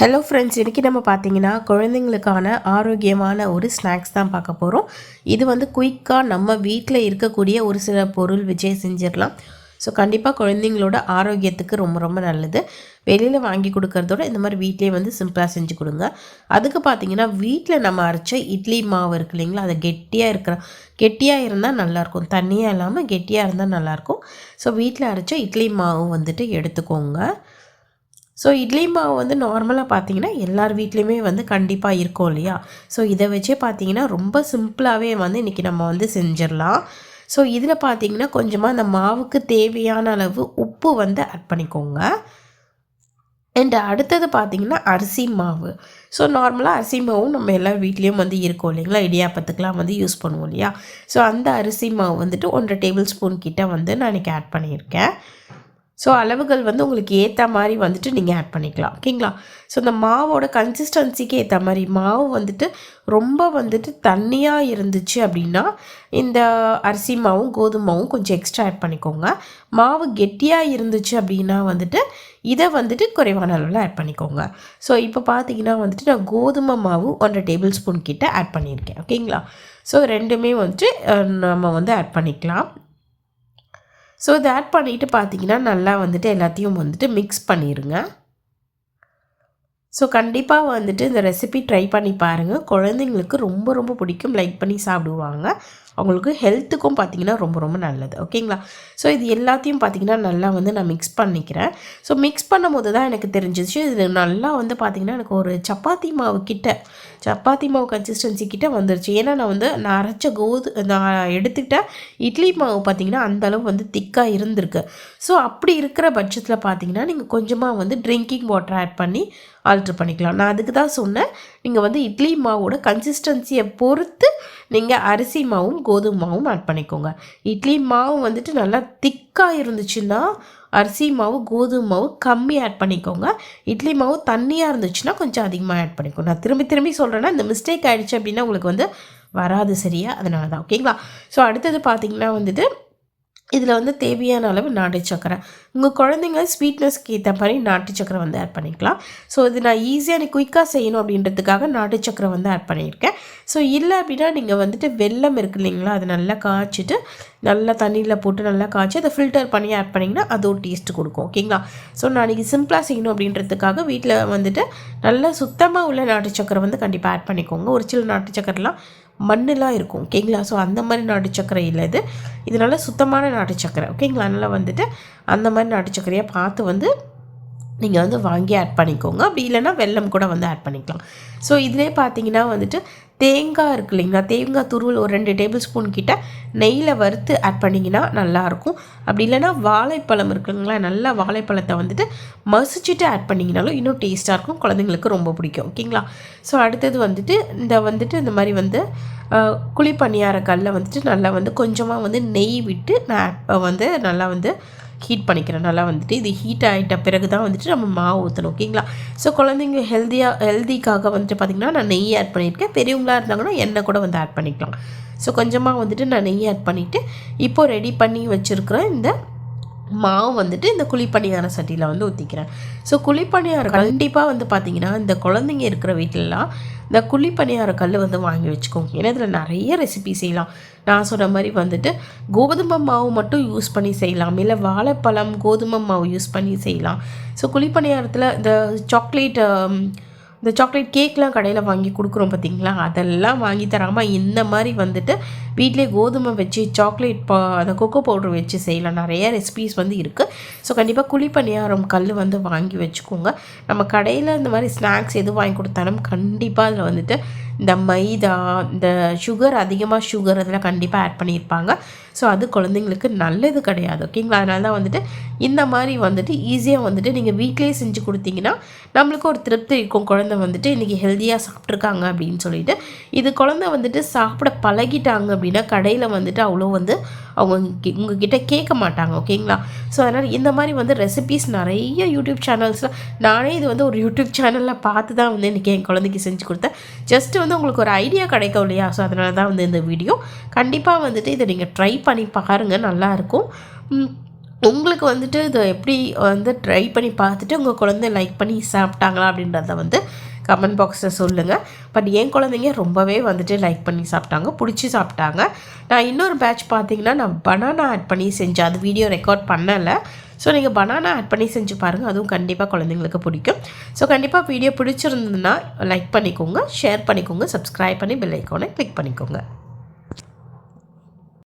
Hello friends இன்றைக்கி நம்ம பார்த்தீங்கன்னா குழந்தைங்களுக்கான ஆரோக்கியமான ஒரு ஸ்நாக்ஸ் தான் பார்க்க போகிறோம் இது வந்து குயிக்காக நம்ம வீட்டில் இருக்கக்கூடிய ஒரு சில பொருள் விஜய் செஞ்சிடலாம். ஸோ கண்டிப்பாக குழந்தைங்களோட ஆரோக்கியத்துக்கு ரொம்ப ரொம்ப நல்லது. வெளியில் வாங்கி கொடுக்கறதோட இந்த மாதிரி வீட்டிலே வந்து சிம்பிளாக செஞ்சு கொடுங்க. அதுக்கு பார்த்தீங்கன்னா வீட்டில் நம்ம அரைச்ச இட்லி மாவு இருக்கு இல்லைங்களா? அது கெட்டியாக இருக்கிற கெட்டியாக இருந்தால் நல்லாயிருக்கும். தண்ணியாக இல்லாமல் கெட்டியாக இருந்தால் நல்லாயிருக்கும். ஸோ வீட்டில் அரைச்ச இட்லி மாவு வந்துட்டு எடுத்துக்கோங்க. ஸோ இட்லி மாவு வந்து நார்மலாக பார்த்தீங்கன்னா எல்லார் வீட்லேயுமே வந்து கண்டிப்பாக இருக்கும் இல்லையா? ஸோ இதை வச்சே பார்த்தீங்கன்னா ரொம்ப சிம்பிளாகவே வந்து இன்றைக்கி நம்ம வந்து செஞ்சிடலாம். ஸோ இதில் பார்த்தீங்கன்னா கொஞ்சமாக அந்த மாவுக்கு தேவையான அளவு உப்பு வந்து ஆட் பண்ணிக்கோங்க. அண்ட் அடுத்தது பார்த்திங்கன்னா அரிசி மாவு. ஸோ நார்மலாக அரிசி மாவும் நம்ம எல்லா வீட்லேயும் வந்து இருக்கும் இல்லைங்களா? இடியாப்பத்துக்கெலாம் வந்து யூஸ் பண்ணுவோம் இல்லையா? ஸோ அந்த அரிசி மாவு வந்துட்டு ஒன்றரை டேபிள் ஸ்பூன் கிட்ட வந்து நான் இன்றைக்கி ஆட் பண்ணியிருக்கேன். ஸோ அளவுகள் வந்து உங்களுக்கு ஏற்ற மாதிரி வந்துட்டு நீங்கள் ஆட் பண்ணிக்கலாம். ஓகேங்களா ஸோ இந்த மாவோட கன்சிஸ்டன்சிக்கு ஏற்ற மாதிரி மாவு வந்துட்டு ரொம்ப வந்துட்டு தண்ணியாக இருந்துச்சு அப்படின்னா இந்த அரிசி மாவும் கோதுமை மாவும் கொஞ்சம் எக்ஸ்ட்ரா ஆட் பண்ணிக்கோங்க. மாவு கெட்டியாக இருந்துச்சு அப்படின்னா வந்துட்டு இதை வந்துட்டு குறைவான அளவில் ஆட் பண்ணிக்கோங்க. ஸோ இப்போ பார்த்தீங்கன்னா வந்துட்டு நான் கோதுமை மாவு ஒன்றரை டேபிள் ஸ்பூன் கிட்ட ஆட் பண்ணியிருக்கேன். ஓகேங்களா ஸோ ரெண்டுமே வந்துட்டு நம்ம வந்து ஆட் பண்ணிக்கலாம். ஸோ இதை ஆட் பண்ணிவிட்டு பார்த்தீங்கன்னா நல்லா வந்துட்டு எல்லாத்தையும் வந்துட்டு மிக்ஸ் பண்ணிடுங்க ஸோ கண்டிப்பாக வந்துட்டு இந்த ரெசிபி ட்ரை பண்ணி பாருங்கள் குழந்தைங்களுக்கு ரொம்ப ரொம்ப பிடிக்கும். லைக் பண்ணி சாப்பிடுவாங்க. அவங்களுக்கு ஹெல்த்துக்கும் பார்த்திங்கன்னா ரொம்ப ரொம்ப நல்லது. ஓகேங்களா ஸோ இது எல்லாத்தையும் பார்த்திங்கன்னா நல்லா வந்து நான் மிக்ஸ் பண்ணிக்கிறேன். ஸோ மிக்ஸ் பண்ணும்போது தான் எனக்கு தெரிஞ்சிச்சு. இது நல்லா வந்து பார்த்திங்கன்னா எனக்கு ஒரு சப்பாத்தி மாவு கிட்ட சப்பாத்தி மாவு கன்சிஸ்டன்சி கிட்ட வந்துருச்சு. ஏன்னா நான் வந்து நான் அரைச்ச கோது நான் எடுத்துக்கிட்ட இட்லி மாவு பார்த்திங்கன்னா அந்தளவு வந்து திக்காக இருந்திருக்கு. ஸோ அப்படி இருக்கிற பட்சத்தில் பார்த்திங்கன்னா நீங்கள் கொஞ்சமாக வந்து ட்ரிங்கிங் வாட்டர் ஆட் பண்ணி ஆல்ட்ரு பண்ணிக்கலாம். நான் அதுக்கு தான் சொன்னேன். நீங்கள் வந்து இட்லி மாவோட கன்சிஸ்டன்சியை பொறுத்து நீங்கள் அரிசி மாவும் கோதுமை மாவும் ஆட் பண்ணிக்கோங்க. இட்லி மாவு வந்துட்டு நல்லா திக்காக இருந்துச்சுன்னா அரிசி மாவு கோதுமை மாவு கம்மி ஆட் பண்ணிக்கோங்க. இட்லி மாவு தண்ணியாக இருந்துச்சுன்னா கொஞ்சம் அதிகமாக ஆட் பண்ணிக்கோங்க. நான் திரும்பி திரும்பி சொல்கிறேன்னா இந்த மிஸ்டேக் ஆகிடுச்சு அப்படின்னா உங்களுக்கு வந்து வராது சரியா? அதனால தான் ஓகேங்களா ஸோ அடுத்தது பார்த்திங்கன்னா வந்துட்டு இதில் வந்து தேவையான அளவு நாட்டு சக்கரை. உங்கள் குழந்தைங்க ஸ்வீட்னஸ்க்கு ஏற்ற மாதிரி நாட்டு சக்கரை வந்து ஆட் பண்ணிக்கலாம். ஸோ இது நான் ஈஸியாக நீ குயிக்காக செய்யணும் அப்படின்றதுக்காக நாட்டு சக்கரை வந்து ஆட் பண்ணியிருக்கேன். ஸோ இல்லை அப்படின்னா நீங்கள் வந்துட்டு வெள்ளம் இருக்கு இல்லைங்களா அதை நல்லா காய்ச்சிட்டு நல்லா தண்ணியில் போட்டு நல்லா காய்ச்சி அதை ஃபில்டர் பண்ணி ஆட் பண்ணிங்கன்னா அது ஒரு டேஸ்ட்டு கொடுக்கும் ஓகேங்களா ஸோ நான் இன்றைக்கி சிம்பிளாக செய்யணும் அப்படின்றதுக்காக வீட்டில் வந்துட்டு நல்லா சுத்தமாக உள்ள நாட்டு சக்கரை வந்து கண்டிப்பாக ஆட் பண்ணிக்கோங்க. ஒரு சில நாட்டு சக்கரெலாம் மண்ணெலாம் இருக்கும் ஓகேங்களா? ஸோ அந்த மாதிரி நாட்டு சக்கரை இல்லை இது. இதனால சுத்தமான நாட்டு சக்கரை ஓகேங்களா? அதனால் வந்துட்டு அந்த மாதிரி நாட்டு சக்கரையாக பார்த்து வந்து நீங்கள் வந்து வாங்கி ஆட் பண்ணிக்கோங்க. அப்படி இல்லைன்னா வெல்லம் கூட வந்து ஆட் பண்ணிக்கலாம். ஸோ இதிலே பார்த்தீங்கன்னா வந்துட்டு தேங்காய் இருக்கு இல்லைங்களா? தேங்காய் துருவல் ஒரு ரெண்டு டேபிள் ஸ்பூன் கிட்ட நெய்யில் வறுத்து ஆட் பண்ணிங்கன்னா நல்லாயிருக்கும் அப்படி இல்லைனா வாழைப்பழம் இருக்குங்களா நல்லா வாழைப்பழத்தை வந்துட்டு மசிச்சுட்டு ஆட் பண்ணிங்கனாலும் இன்னும் டேஸ்ட்டாக இருக்கும். குழந்தைங்களுக்கு ரொம்ப பிடிக்கும். ஓகேங்களா ஸோ அடுத்தது வந்துட்டு இந்த வந்துட்டு இந்த மாதிரி வந்து குழி பணியார கல்லை வந்துட்டு நல்லா வந்து கொஞ்சமாக வந்து நெய் விட்டு நான் வந்து நல்லா வந்து ஹீட் பண்ணிக்கிறனால வந்துட்டு இது ஹீட் ஆகிட்ட பிறகு தான் வந்துட்டு நம்ம மாவு ஊற்றணும் ஓகேங்களா? ஸோ குழந்தைங்க ஹெல்த்தியாக ஹெல்திக்காக வந்துட்டு பார்த்திங்கன்னா நான் நெய் ஆட் பண்ணியிருக்கேன். பெரியவங்களாக இருந்தாங்கன்னா எண்ணெய் கூட வந்து ஆட் பண்ணிக்கலாம். ஸோ கொஞ்சமாக வந்துட்டு நான் நெய் ஆட் பண்ணிவிட்டு இப்போது ரெடி பண்ணி வச்சுருக்கிறேன் இந்த மாவு வந்துட்டு இந்த குழிப்பணியார சட்டியில் வந்து ஊற்றிக்கிறேன் ஸோ குழிப்பணியார கண்டிப்பாக வந்து பார்த்திங்கன்னா இந்த குழந்தைங்க இருக்கிற வீட்டிலலாம் இந்த குழிப்பணியார கல் வந்து வாங்கி வச்சுக்கோங்க. ஏன்னா இதில் நிறைய ரெசிபி செய்யலாம். நான் சொன்ன மாதிரி வந்துட்டு கோதுமை மாவு மட்டும் யூஸ் பண்ணி செய்யலாம். இல்லை வாழைப்பழம் கோதுமை மாவு யூஸ் பண்ணி செய்யலாம். ஸோ குழிப்பணியாரத்தில் இந்த சாக்லேட் இந்த சாக்லேட் கேக்லாம் கடையில் வாங்கி கொடுக்குறோம் பார்த்தீங்களா அதெல்லாம் வாங்கி தராமல் இந்த மாதிரி வந்துட்டு வீட்டிலே கோதுமை வச்சு சாக்லேட் பா அந்த கொக்கோ பவுடர் வச்சு செய்யலாம். நிறைய ரெசிபிஸ் வந்து இருக்குது ஸோ கண்டிப்பாக குழிப்பணியாரம் கல் வந்து வாங்கி வச்சுக்கோங்க. நம்ம கடையில் இந்த மாதிரி ஸ்நாக்ஸ் எது வாங்கி கொடுத்தாலும் கண்டிப்பாக அதில் வந்துட்டு இந்த மைதா இந்த சுகர் அதிகமாக சுகர் அதெல்லாம் கண்டிப்பாக ஆட் பண்ணியிருப்பாங்க. ஸோ அது குழந்தைங்களுக்கு நல்லது கிடையாது ஓகேங்களா அதனால தான் வந்துட்டு இந்த மாதிரி வந்துட்டு ஈஸியாக வந்துட்டு நீங்கள் வீட்லேயே செஞ்சு கொடுத்தீங்கன்னா நம்மளுக்கு ஒரு திருப்தி இருக்கும். குழந்தை வந்துட்டு இன்றைக்கி ஹெல்த்தியாக சாப்பிட்ருக்காங்க அப்படின்னு சொல்லிட்டு இது குழந்தை வந்துட்டு சாப்பிட பழகிட்டாங்க அப்படின்னா கடையில் வந்துட்டு அவ்வளோ வந்து அவங்க உங்ககிட்ட கேட்க மாட்டாங்க ஓகேங்களா ஸோ அதனால் இந்த மாதிரி வந்து ரெசிபீஸ் நிறைய யூடியூப் சேனல்ஸில் நானே இது வந்து ஒரு யூடியூப் சேனலில் பார்த்து தான் வந்து இன்றைக்கி என் குழந்தைக்கு செஞ்சு கொடுத்தேன். ஜஸ்ட் வந்து உங்களுக்கு ஒரு ஐடியா கிடைக்கும் இல்லையா? ஸோ அதனால தான் வந்து இந்த வீடியோ கண்டிப்பாக வந்துட்டு இதை நீங்கள் ட்ரை பண்ணி பாருங்கள் நல்லாயிருக்கும் உங்களுக்கு வந்துட்டு இதை எப்படி வந்து ட்ரை பண்ணி பார்த்துட்டு உங்கள் குழந்தை லைக் பண்ணி சாப்பிட்டாங்களா அப்படின்றத வந்து கமெண்ட் பாக்ஸில் சொல்லுங்கள் பட் என் குழந்தைங்க ரொம்பவே வந்துட்டு லைக் பண்ணி சாப்பிட்டாங்க பிடிச்சி சாப்பிட்டாங்க. நான் இன்னொரு பேட்ச் பார்த்தீங்கன்னா நான் பனானா ஆட் பண்ணி செஞ்சேன். அது வீடியோ ரெக்கார்ட் பண்ணலை. ஸோ நீங்கள் பனானா ஆட் பண்ணி செஞ்சு பாருங்கள் அதுவும் கண்டிப்பாக குழந்தைங்களுக்கு பிடிக்கும். ஸோ கண்டிப்பாக வீடியோ பிடிச்சிருந்ததுன்னா லைக் பண்ணிக்கோங்க ஷேர் பண்ணிக்கோங்க சப்ஸ்கிரைப் பண்ணி பெல் ஐக்கானை கிளிக் பண்ணிக்கோங்க.